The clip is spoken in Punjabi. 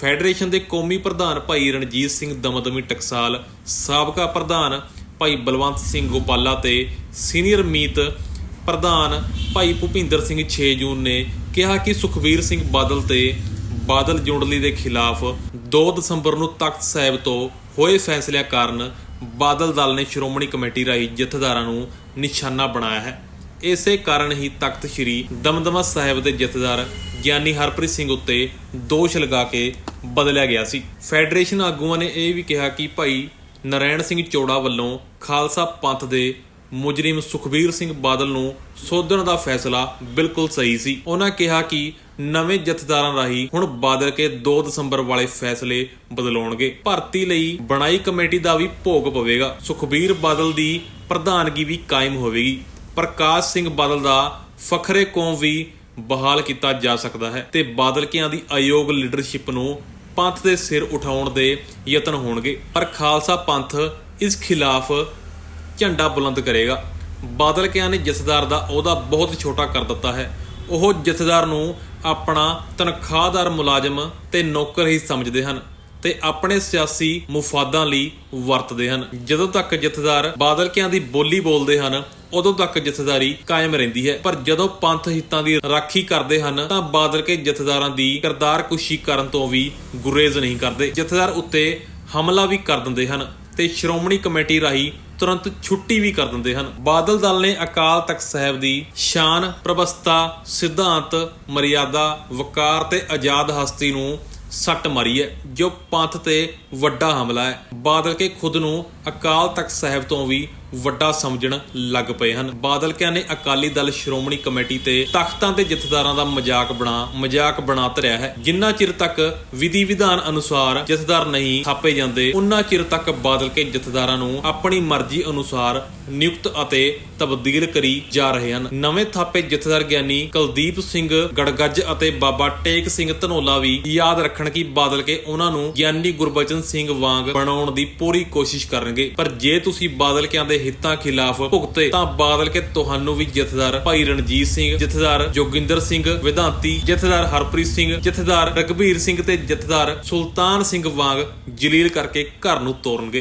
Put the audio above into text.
ਫੈਡਰੇਸ਼ਨ ਦੇ ਕੌਮੀ ਪ੍ਰਧਾਨ ਭਾਈ ਰਣਜੀਤ ਸਿੰਘ ਦਮਦਮੀ ਟਕਸਾਲ, ਸਾਬਕਾ ਪ੍ਰਧਾਨ ਭਾਈ ਬਲਵੰਤ ਸਿੰਘ ਗੋਪਾਲਾ ਤੇ ਸੀਨੀਅਰ ਮੀਤ ਪ੍ਰਧਾਨ ਭਾਈ ਭੁਪਿੰਦਰ ਸਿੰਘ 6 ਜੂਨ ਨੇ ਕਿਹਾ ਕਿ ਸੁਖਬੀਰ ਸਿੰਘ ਬਾਦਲ ਤੇ ਬਾਦਲ ਜੁੰਡਲੀ ਦੇ ਖਿਲਾਫ 2 ਦਸੰਬਰ ਨੂੰ ਤਖਤ ਸਾਹਿਬ ਤੋਂ ਹੋਏ ਫੈਸਲਿਆਂ ਕਾਰਨ ਬਾਦਲ ਦਲ ਨੇ ਸ਼੍ਰੋਮਣੀ ਕਮੇਟੀ ਰਾਹੀਂ ਜਥੇਦਾਰਾਂ ਨੂੰ ਨਿਸ਼ਾਨਾ ਬਣਾਇਆ ਹੈ। ਇਸੇ ਕਾਰਨ ਹੀ ਤਖਤ ਸ੍ਰੀ ਦਮਦਮਾ ਸਾਹਿਬ ਦੇ ਜਥੇਦਾਰ ਗਿਆਨੀ ਹਰਪ੍ਰੀਤ ਸਿੰਘ ਉੱਤੇ ਦੋਸ਼ ਲਗਾ ਕੇ ਬਦਲਿਆ ਗਿਆ ਸੀ। ਫੈਡਰੇਸ਼ਨ ਆਗੂਆਂ ਨੇ ਇਹ ਵੀ ਕਿਹਾ ਕਿ ਭਾਈ ਨਰੈਣ ਸਿੰਘ ਚੋੜਾ ਵੱਲੋਂ ਖਾਲਸਾ ਪੰਥ ਦੇ ਮੁਜਰਿਮ ਸੁਖਬੀਰ ਸਿੰਘ ਬਾਦਲ ਨੂੰ ਸੋਧਣ ਦਾ ਫੈਸਲਾ ਬਿਲਕੁਲ ਸਹੀ ਸੀ। ਉਹਨਾਂ ਕਿਹਾ ਕਿ ਨਵੇਂ ਜਥੇਦਾਰਾਂ ਰਾਹੀਂ ਹੁਣ ਬਾਦਲ ਕੇ 2 ਦਸੰਬਰ ਵਾਲੇ ਫੈਸਲੇ ਬਦਲਾਉਣਗੇ। ਭਰਤੀ ਲਈ ਬਣਾਈ ਕਮੇਟੀ ਦਾ ਵੀ ਭੋਗ ਪਵੇਗਾ। ਸੁਖਬੀਰ ਬਾਦਲ ਦੀ ਪ੍ਰਧਾਨਗੀ ਵੀ ਕਾਇਮ ਹੋਵੇਗੀ। ਪ੍ਰਕਾਸ਼ ਸਿੰਘ ਬਾਦਲ ਦਾ ਫਖਰੇ ਕੌਮ ਵੀ ਬਹਾਲ ਕੀਤਾ ਜਾ ਸਕਦਾ ਹੈ ਤੇ ਬਾਦਲਕਿਆਂ ਦੀ ਅਯੋਗ ਲੀਡਰਸ਼ਿਪ ਨੂੰ ਪੰਥ ਦੇ ਸਿਰ ਉਠਾਉਣ ਦੇ ਯਤਨ ਹੋਣਗੇ। ਪਰ ਖਾਲਸਾ ਪੰਥ ਇਸ ਖਿਲਾਫ ਝੰਡਾ ਬੁਲੰਦ ਕਰੇਗਾ। ਬਾਦਲਕਿਆਂ ਨੇ ਜਥੇਦਾਰ ਦਾ ਅਹੁਦਾ ਬਹੁਤ ਛੋਟਾ ਕਰ ਦਿੱਤਾ ਹੈ। ਉਹ ਜਥੇਦਾਰ ਨੂੰ ਆਪਣਾ ਤਨਖਾਹਦਾਰ ਮੁਲਾਜ਼ਮ ਤੇ ਨੌਕਰ ਹੀ ਸਮਝਦੇ ਹਨ ਤੇ ਆਪਣੇ ਸਿਆਸੀ ਮੁਫਾਦਾਂ ਲਈ ਵਰਤਦੇ ਹਨ। ਜਦੋਂ ਤੱਕ ਜਥੇਦਾਰ ਬਾਦਲਕਿਆਂ ਦੀ ਬੋਲੀ ਬੋਲਦੇ ਹਨ ਉਦੋਂ ਤੱਕ ਜਥੇਦਾਰੀ ਕਾਇਮ ਰਹਿੰਦੀ ਹੈ। ਪਰ ਜਦੋਂ ਪੰਥ ਹਿੱਤਾਂ ਦੀ ਰਾਖੀ ਕਰਦੇ ਹਨ, ਤਾਂ ਬਾਦਲ ਕੇ ਜਥੇਦਾਰਾਂ ਦੀ ਕਿਰਦਾਰ ਕੁਸ਼ੀ ਕਰਨ ਤੋਂ ਵੀ ਗੁਰੇਜ਼ ਨਹੀਂ ਕਰਦੇ। ਜਥੇਦਾਰ ਉੱਤੇ ਹਮਲਾ ਵੀ ਕਰ ਦਿੰਦੇ ਹਨ ਤੇ ਸ਼੍ਰੋਮਣੀ ਕਮੇਟੀ ਰਾਹੀਂ ਤੁਰੰਤ ਛੁੱਟੀ ਵੀ ਕਰ ਦਿੰਦੇ ਹਨ। ਬਾਦਲ ਦਲ ਨੇ ਅਕਾਲ ਤਖਤ ਸਾਹਿਬ ਦੀ ਸ਼ਾਨ ਪ੍ਰਬਸਤਾ ਸਿਧਾਂਤ, ਮਰਿਆਦਾ, ਵਕਾਰ ਤੇ ਆਜ਼ਾਦ ਹਸਤੀ ਨੂੰ ਸੱਟ ਮਾਰੀ ਹੈ, ਜੋ ਪੰਥ ਤੇ ਵੱਡਾ ਹਮਲਾ ਹੈ। ਬਾਦਲ ਕੇ ਖੁਦ ਨੂੰ ਅਕਾਲ ਤਖਤ ਸਾਹਿਬ ਤੋਂ ਵੀ ਵੱਡਾ ਸਮਝਣ ਲੱਗ ਪਏ ਹਨ। ਬਾਦਲ ਕਿਆਂ ਨੇ ਅਕਾਲੀ ਦਲ ਸ਼੍ਰੋਮਣੀ ਕਮੇਟੀ ਤੇ ਤਖਤਾਂ ਤੇ ਜਥੇਦਾਰਾਂ ਦਾ ਮਜ਼ਾਕ ਬਣਾ ਮਜ਼ਾਕ ਬਣਾ ਧਰਿਆ ਹੈ। ਜਿੰਨਾ ਚਿਰ ਤੱਕ ਵਿਧੀ ਵਿਧਾਨ ਅਨੁਸਾਰ ਜਥੇਦਾਰ ਨਹੀਂ ਥਾਪੇ ਜਾਂਦੇ, ਉਨਾ ਚਿਰ ਤੱਕ ਬਾਦਲ ਕੇ ਜਥੇਦਾਰਾਂ ਨੂੰ ਆਪਣੀ ਮਰਜ਼ੀ ਅਨੁਸਾਰ ਨਿਯੁਕਤ ਅਤੇ ਤਬਦੀਲ ਕਰੀ ਜਾ ਰਹੇ ਹਨ। ਨਵੇਂ ਥਾਪੇ ਜਥੇਦਾਰ ਗਿਆਨੀ ਕੁਲਦੀਪ ਸਿੰਘ ਗੜਗੱਜ ਅਤੇ ਬਾਬਾ ਟੇਕ ਸਿੰਘ ਧਨੋਲਾ ਵੀ ਯਾਦ ਰੱਖ ਰੱਖਣ ਕਿ ਬਾਦਲ ਕੇ ਉਹਨਾਂ ਨੂੰ ਗਿਆਨੀ ਗੁਰਬਚਨ ਸਿੰਘ ਵਾਂਗ ਬਣਾਉਣ ਦੀ ਪੂਰੀ ਕੋਸ਼ਿਸ਼ ਕਰਨਗੇ। ਪਰ ਜੇ ਤੁਸੀਂ ਬਾਦਲ ਕਿਆਂ ਦੇ ਹਿੱਤਾਂ ਖਿਲਾਫ ਭੁਗਤੇ, ਤਾਂ ਬਾਦਲ ਕੇ ਤੁਹਾਨੂੰ ਵੀ ਜਥੇਦਾਰ ਭਾਈ ਰਣਜੀਤ ਸਿੰਘ, ਜਥੇਦਾਰ ਜੋਗਿੰਦਰ ਸਿੰਘ, ਵਿਧਾਂਤੀ ਜਥੇਦਾਰ ਹਰਪ੍ਰੀਤ ਸਿੰਘ, ਜਥੇਦਾਰ ਰਗਵੀਰ ਸਿੰਘ ਤੇ ਜਥੇਦਾਰ ਸੁਲਤਾਨ ਸਿੰਘ ਵਾਂਗ ਜਲੀਲ ਕਰਕੇ ਘਰ ਨੂੰ ਤੋਰਨਗੇ।